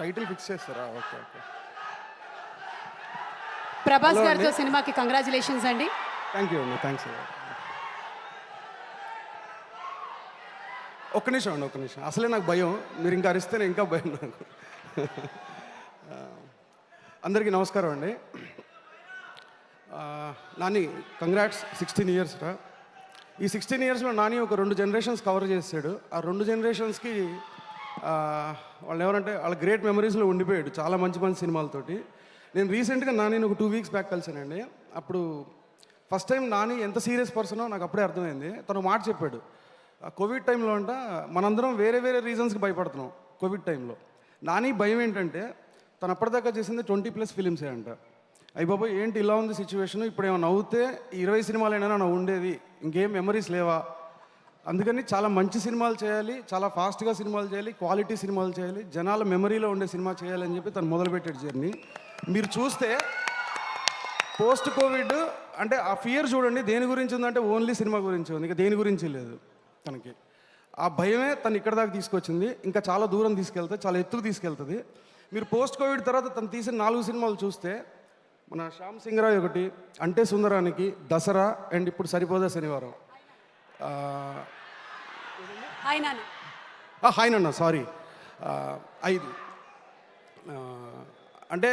Title fix చేస్తారా? Okay okay. Prabhas గారితో. సినిమాకి కంగ్రాచులేషన్స్ అండి. థ్యాంక్ యూ అండి. థ్యాంక్స్ ఒక్క నిమిషం అండి ఒక్క నిమిషం. అసలే నాకు భయం. మీరు ఇంకా అరిస్తేనే ఇంకా భయం నాకు. అందరికీ నమస్కారం అండి. నాని కంగ్రాట్స్ సిక్స్టీన్ ఇయర్స్ రా. ఈ సిక్స్టీన్ ఇయర్స్లో నాని ఒక రెండు జనరేషన్స్ కవర్ చేసాడు. ఆ రెండు జనరేషన్స్కి వాళ్ళు ఎవరంటే వాళ్ళ గ్రేట్ మెమరీస్లో ఉండిపోయాడు చాలా మంచి మంచి సినిమాలతోటి. నేను రీసెంట్గా నాని ఒక టూ వీక్స్ బ్యాక్ కలిసానండి అప్పుడు ఫస్ట్ టైం నాని ఎంత సీరియస్ పర్సనో నాకు అప్పుడే అర్థమైంది. తను మాట చెప్పాడు. కోవిడ్ టైంలో అంట మనందరం వేరే వేరే రీజన్స్కి భయపడుతున్నాం కోవిడ్ టైంలో నాని భయం ఏంటంటే తను అప్పటిదాకా చేసింది ట్వంటీ ప్లస్ ఫిలిమ్సే అంట. అయ్యి బాబోయ్ ఏంటి ఇలా ఉంది సిచ్యువేషన్ ఇప్పుడు ఏమైనా నవ్వుతే ఇరవై సినిమాలైనా నా ఉండేది. ఇంకేం మెమరీస్ లేవా? అందుకని చాలా మంచి సినిమాలు చేయాలి చాలా ఫాస్ట్గా సినిమాలు చేయాలి క్వాలిటీ సినిమాలు చేయాలి జనాల మెమరీలో ఉండే సినిమా చేయాలని చెప్పి తను మొదలుపెట్టాడు జర్నీ. మీరు చూస్తే పోస్ట్ కోవిడ్ అంటే ఆ ఫియర్ చూడండి దేని గురించి ఉందంటే ఓన్లీ సినిమా గురించి ఉంది ఇంకా దేని గురించి లేదు తనకి. ఆ భయమే తను ఇక్కడ దాకా తీసుకొచ్చింది ఇంకా చాలా దూరం తీసుకెళ్తే చాలా ఎత్తుకు తీసుకెళ్తుంది. మీరు పోస్ట్ కోవిడ్ తర్వాత తను తీసిన నాలుగు సినిమాలు చూస్తే మన శ్యామ్ సింగ్ రాయ్ ఒకటి అంటే సుందరానికి దసరా అండ్ ఇప్పుడు సరిపోదా శనివారం. హాయ్ నాన్న హాయ్ నాన్న సారీ ఐదు. అంటే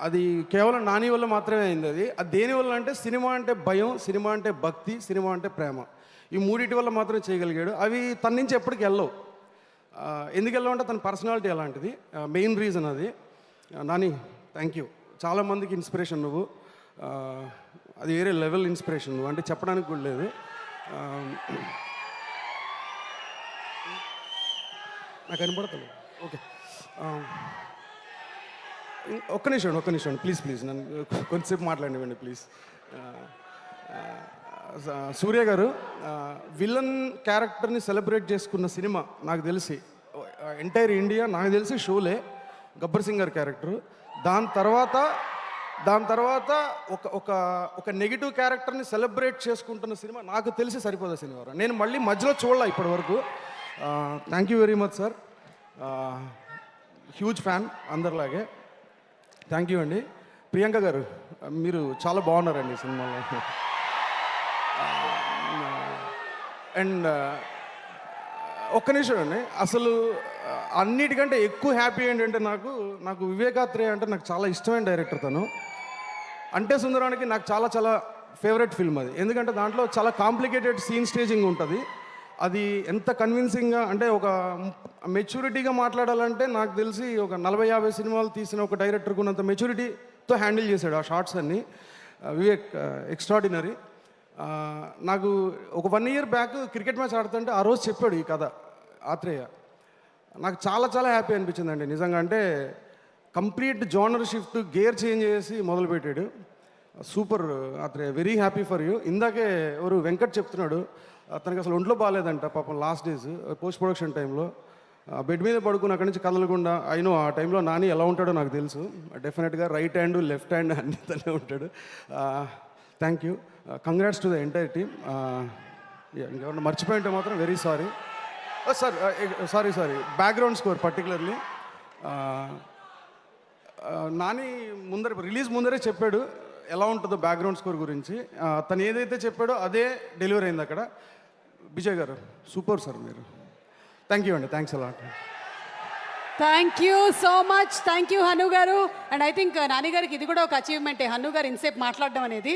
అది కేవలం నాని వల్ల మాత్రమే అయింది అది. అది దేని వల్ల అంటే సినిమా అంటే భయం సినిమా అంటే భక్తి సినిమా అంటే ప్రేమ. ఈ మూడింటి వల్ల మాత్రమే చేయగలిగాడు. అవి తన నుంచి ఎప్పటికి వెళ్ళవు. ఆ, ఎందుకు వెళ్ళవంటే తన పర్సనాలిటీ అలాంటిది. మెయిన్ రీజన్ అది. Nani thank you. చాలామందికి ఇన్స్పిరేషన్ నువ్వు. అది వేరే లెవెల్ ఇన్స్పిరేషన్ నువ్వు. అంటే చెప్పడానికి కూడా లేదు ఆ, నాకు కనబడతలేదు ఓకే. ఒక్క నిమిషం ఒక్క నిమిషం. ప్లీజ్ ప్లీజ్ నన్ను కొంతసేపు మాట్లాడివ్వండి ప్లీజ్. సూర్య గారు విలన్ క్యారెక్టర్ని సెలబ్రేట్ చేసుకున్న సినిమా నాకు తెలిసి ఎంటైర్ ఇండియా నాకు తెలిసి షోలే గబ్బర్ సింగ్ గారి క్యారెక్టర్. దాని తర్వాత దాని తర్వాత ఒక ఒక ఒక నెగిటివ్ క్యారెక్టర్ని సెలబ్రేట్ చేసుకుంటున్న సినిమా నాకు తెలిసి సరిపోదా సినిమా? నేను మళ్ళీ మధ్యలో చూడలే ఇప్పటి వరకు. Thank you very much sir huge fan అందరిలాగే. థ్యాంక్ యూ అండి. ప్రియాంక గారు మీరు చాలా బాగున్నారండి సినిమాలో. Uh, అండ్ uh, ఒక్క నిమిషం అండి. అసలు uh, అన్నిటికంటే ఎక్కువ హ్యాపీ ఏంటంటే నాకు నాకు వివేకాత్రేయ అంటే నాకు చాలా ఇష్టమైన డైరెక్టర్ తను. అంటే సుందరానికి నాకు చాలా చాలా ఫేవరెట్ ఫిల్మ్ అది. ఎందుకంటే దాంట్లో చాలా కాంప్లికేటెడ్ సీన్ స్టేజింగ్ ఉంటుంది. అది ఎంత కన్విన్సింగ్గా అంటే ఒక మెచ్యూరిటీగా మాట్లాడాలంటే నాకు తెలిసి ఒక నలభై యాభై సినిమాలు తీసిన ఒక డైరెక్టర్ ఉన్నంత మెచ్యూరిటీతో హ్యాండిల్ చేశాడు ఆ షార్ట్స్ అన్ని. వివేక్ ఎక్స్ట్రాడినరీ నాకు ఒక one year back cricket match ఆడుతుంటే ఆ రోజు చెప్పాడు ఈ కథ ఆత్రేయ. నాకు చాలా చాలా హ్యాపీ అనిపించిందండి. నిజంగా అంటే complete genre shift gear change చేసి మొదలుపెట్టాడు. Super Athreya. Very happy for you ఇందాకే ఎవరు వెంకట్ చెప్తున్నాడు అతనికి అసలు ఒంట్లో బాగాలేదంట పాపం లాస్ట్ డేస్ పోస్ట్ ప్రొడక్షన్ టైంలో బెడ్ మీద పడుకుని అక్కడి నుంచి కదలకుండా అయినో ఆ టైంలో నాని ఎలా ఉంటాడో నాకు తెలుసు. డెఫినెట్గా రైట్ హ్యాండ్ లెఫ్ట్ హ్యాండ్ అన్ని తనే ఉంటాడు. Thank you congrats to the entire team ఇంకెవరన్నా మర్చిపోయి ఉంటే మాత్రం very sorry sir sorry sorry background score particularly Nani ముందర రిలీజ్ ముందరే చెప్పాడు ఎలా ఉంటుందో బ్యాక్గ్రౌండ్ స్కోర్ గురించి. తను ఏదైతే చెప్పాడో అదే డెలివరీ అయింది అక్కడ. విజయ్ గారు సూపర్ సార్ మీరు. థ్యాంక్ యూ అండి thanks a lot thank you so much thank you Hanu garu. And I think Nani గారికి ఇది కూడా ఒక అచీవ్మెంటే హను గారు ఇన్సేపు మాట్లాడడం అనేది